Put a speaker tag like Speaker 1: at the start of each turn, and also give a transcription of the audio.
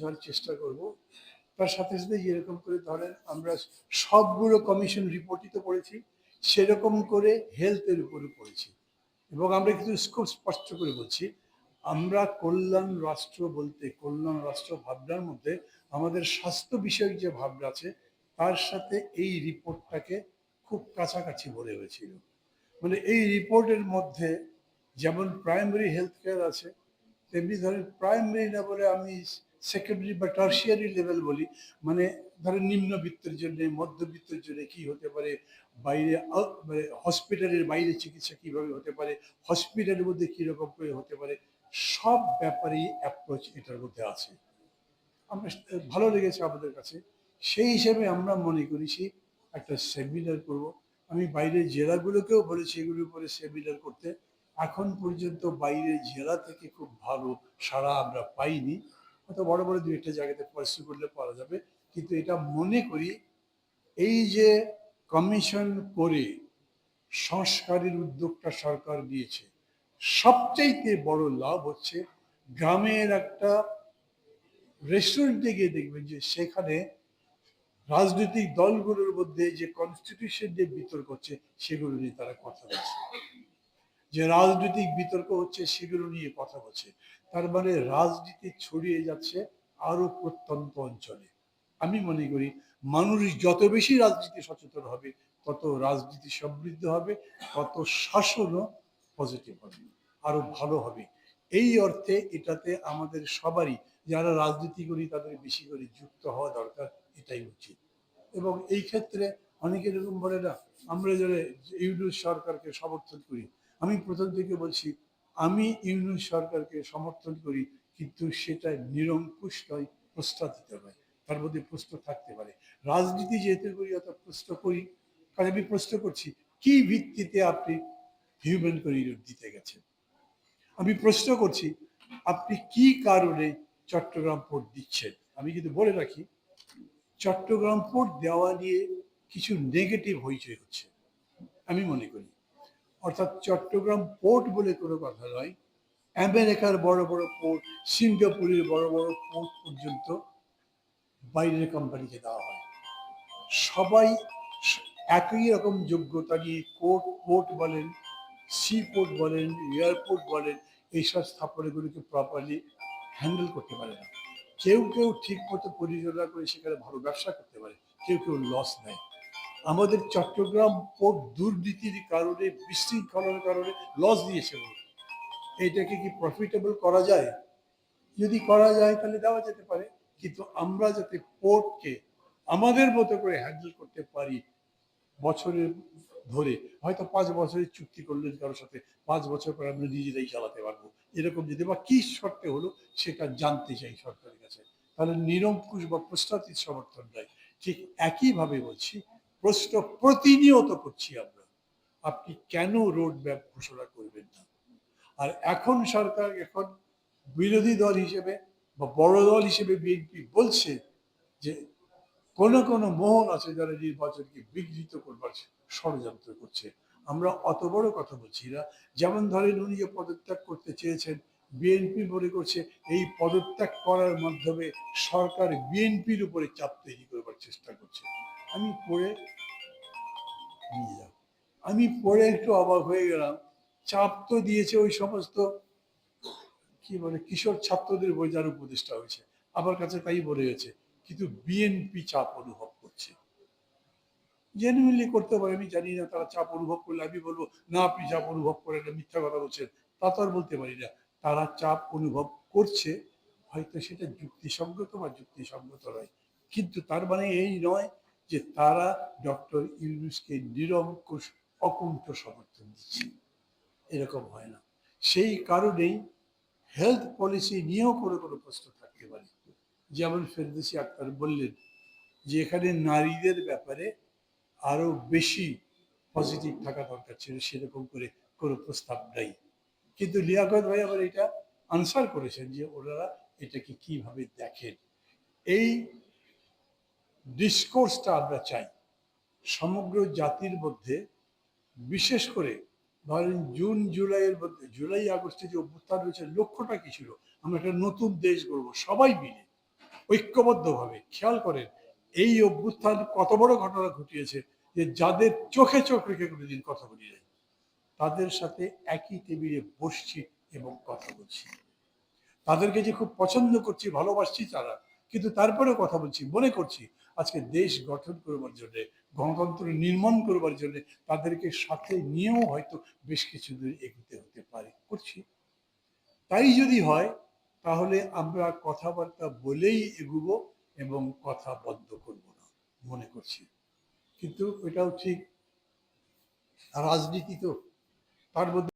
Speaker 1: যাওয়ার চেষ্টা করব। তার সাথে সাথে যেরকম করে ধরেন আমরা সবগুলো কমিশন রিপোর্টই তো পড়েছি, সেরকম করে হেলথের উপরে পড়েছি। এবং আমরা কিন্তু খুব স্পষ্ট করে বলছি, আমরা কল্যাণ রাষ্ট্র বলতে, কল্যাণ রাষ্ট্র ভাবনার মধ্যে আমাদের স্বাস্থ্য বিষয়ক যে ভাবনা আছে, তার সাথে এই রিপোর্টটাকে খুব কাছাকাছি বলে হয়েছিল। মানে এই রিপোর্টের মধ্যে যেমন প্রাইমারি হেলথ কেয়ার আছে, তেমনি ধরেন প্রাইমারি না বলে আমি সেকেন্ডারি বা টার্সিয়ারি লেভেল বলি মানে ধরেন নিম্নবিত্তের জন্য মধ্যবিত্তের জন্য কি হতে পারে, বাইরে মানে হসপিটালের বাইরে চিকিৎসা কীভাবে হতে পারে হসপিটালের মধ্যে কীরকম করে হতে পারে, সব ব্যাপারেই অ্যাপ্রোচ এটার মধ্যে আছে। আমরা, ভালো লেগেছে আমাদের কাছে। সেই হিসেবে আমরা মনে করেছি একটা সেমিনার করব। আমি বাইরের জেলাগুলোকেও বলেছি এগুলোর উপরে সেমিনার করতে। এখন পর্যন্ত বাইরের জেলা থেকে খুব ভালো সাড়া আমরা পাইনি। হয়তো বড় বড় দু একটা জায়গাতে পার্সু করলে পাওয়া যাবে। কিন্তু এটা মনে করি এই যে কমিশন করে সংস্কারের উদ্যোগটা সরকার নিয়েছে, সবচাইতে বড় লাভ হচ্ছে গ্রামের একটা রেস্টুরেন্টে গিয়ে দেখবেন যে সেখানে রাজনৈতিক দলগুলোর মধ্যে যে কনস্টিটিউশন যে বিতর্ক হচ্ছে, সেগুলো নিয়ে তারা কথা বলছে। যে রাজনৈতিক বিতর্ক হচ্ছে সেগুলো নিয়ে কথা বলছে। তার মানে রাজনীতি ছড়িয়ে যাচ্ছে আরও প্রত্যন্ত অঞ্চলে। আমি মনে করি মানুষ যত বেশি রাজনীতি সচেতন হবে, তত রাজনীতি সমৃদ্ধ হবে, তত শাসনও পজিটিভ হবে আরও ভালো হবে। এই অর্থে এটাতে আমাদের সবারই যারা রাজনীতি করি তাদের বেশি করে যুক্ত হওয়া দরকার, এটাই উচিত। এবং এই ক্ষেত্রে অনেকে এরকম বলে না, আমরা যারা ইউনুস সরকারকে সমর্থন করি আমি প্রথম থেকে বলছি, আমি ইউনিয়ন সরকারকে সমর্থন করি, কিন্তু সেটা নিরঙ্কুশ নয়, প্রস্তাব দিতে হয় তার মধ্যে প্রশ্ন থাকতে পারে। রাজনীতি যেহেতু করি অত প্রশ্ন করি, কারণ আমি প্রশ্ন করছি, কি ভিত্তিতে আপনি হিউম্যান করিডোর দিতে গেছেন? আমি প্রশ্ন করছি, আপনি কি কারণে চট্টগ্রাম পোর্ট দিচ্ছেন? আমি কিন্তু বলে রাখি, চট্টগ্রাম পোর্ট দেওয়া নিয়ে কিছু নেগেটিভ হইচই হচ্ছে। আমি মনে করি অর্থাৎ চট্টগ্রাম পোর্ট বলে কোনো কথা নয়, আমেরিকার বড় বড় পোর্ট, সিঙ্গাপুরের বড় বড় পোর্ট পর্যন্ত বাইরের কোম্পানিকে দেওয়া হয়। সবাই একই রকম যোগ্যতা নিয়ে কোর্ট, পোর্ট বলেন, সি পোর্ট বলেন, এয়ারপোর্ট বলেন এইসব স্থাপনাগুলিকে প্রপারলি হ্যান্ডেল করতে পারে না। কেউ কেউ ঠিক মতো পরিচালনা করে সেখানে ভালো ব্যবসা করতে পারে, কেউ কেউ লস নেয়। আমাদের চট্টগ্রাম পোর্ট দুর্নীতির কারণে, বিশৃঙ্খলার কারণে লস দিয়েছে এইটাকে কি প্রফিটেবল করা যায়? যদি করা যায়, তাহলে দেওয়া যেতে পারে। কিন্তু আমরা যাতে পোর্টকে আমাদের মতো করে হ্যান্ডেল করতে পারি বছরের ধরে, হয়তো পাঁচ বছরের চুক্তি করলেন কারোর সাথে পাঁচ বছর পর আমরা নিজেরাই চালাতে পারব। এরকম যদি বা কি শর্তে হলো, সেটা জানতে চাই সরকারের কাছে। তাহলে নিরঙ্কুশ বা প্রস্তাবিত সমর্থন নয় ঠিক একইভাবে বলছি প্রশ্ন প্রতিনিয়ত করছি আমরা, আপনি কেন রোড ম্যাপ ঘোষণা করবেন না? আর এখন সরকার, এখন বিরোধী দল হিসেবে বা বড় দল হিসেবে বিএনপি বলছে যে কোন কোন মহল আছে যারা নির্বাচনকে বিঘ্নিত করবার ষড়যন্ত্র করছে। আমরা অত বড় কথা বলছি না। যেমন ধরেন উনি যে পদত্যাগ করতে চেয়েছেন, বিএনপি মনে করছে এই পদত্যাগ করার মাধ্যমে সরকার বিএনপির উপরে চাপ তৈরি করবার চেষ্টা করছে। আমি পড়ে নিয়ে যাব আমি পড়ে একটু অবাক হয়ে গেলাম। চাপ তো দিয়েছে ওই সমস্ত, কি বলে, কিশোর ছাত্রদের বই যার উপদেষ্টা হয়েছে। আমার কাছে তাই বলে গেছে কিন্তু বিএনপি চাপ অনুভব করছে। জেনুইনলি করতে পারে, আমি জানি না তারা চাপ অনুভব করলে আমি বলব, না, আপনি চাপ অনুভব করেন না, মিথ্যা কথা বলছেন। তা তো আর বলতে পারি না। তারা চাপ অনুভব করছে, হয়তো সেটা যুক্তিসঙ্গত বা যুক্তিসঙ্গত নয়। কিন্তু তার মানে এই নয় যে তারা ডক্টর ইউনুসকে নিরঙ্কুশ অকুণ্ঠ সমর্থন দিচ্ছে। এরকম হয় না। সেই কারণেই হেলথ পলিসি নিয়েও কোনো কোনো প্রশ্ন থাকতে পারে। যেমন ফেরদৌসি আক্তার বললেন যে এখানে নারীদের ব্যাপারে আরও বেশি পজিটিভ থাকা দরকার ছিল, সেরকম করে কোনো প্রস্তাব নাই। কিন্তু লিয়াকত ভাই আবার এটা আনসার করেছেন যে ওনারা এটাকে কীভাবে দেখেন। এই ডিসকোর্সটা আমরা চাই। সমগ্র জাতির মধ্যে, বিশেষ করে ধরেন জুন, জুলাইয়ের মধ্যে, জুলাই, আগস্টে যে অভ্যুত্থান হয়েছে লক্ষ্যটা কি ছিল? আমরা একটা নতুন দেশ গড়ব, সবাই মিলে, ঐক্যবদ্ধভাবে, খেয়াল করেন, এই অভ্যুত্থান কত বড় ঘটনা ঘটিয়েছে যে যাদের চোখে চোখ রেখে কোনোদিন কথা বলি নাই। তাদের সাথে একই টেবিলে বসছি এবং কথা বলছি। তাদেরকে যে খুব পছন্দ করছি, ভালোবাসছি তারা, কিন্তু তারপরেও কথা বলছি, মনে করছি আজকে দেশ গঠন করবার জন্য, গণতন্ত্র নির্মাণ করবার জন্য তাদেরকে সাথে নিয়েও হয়তো বেশ কিছু দূর এগোতে হতে পারে। করছি। তাই যদি হয়, তাহলে আমরা কথাবার্তা বলেই এগুবো এবং কথা বন্ধ করব না, মনে করছি। কিন্তু এটাও ঠিক। রাজনীতি তো, তার মধ্যে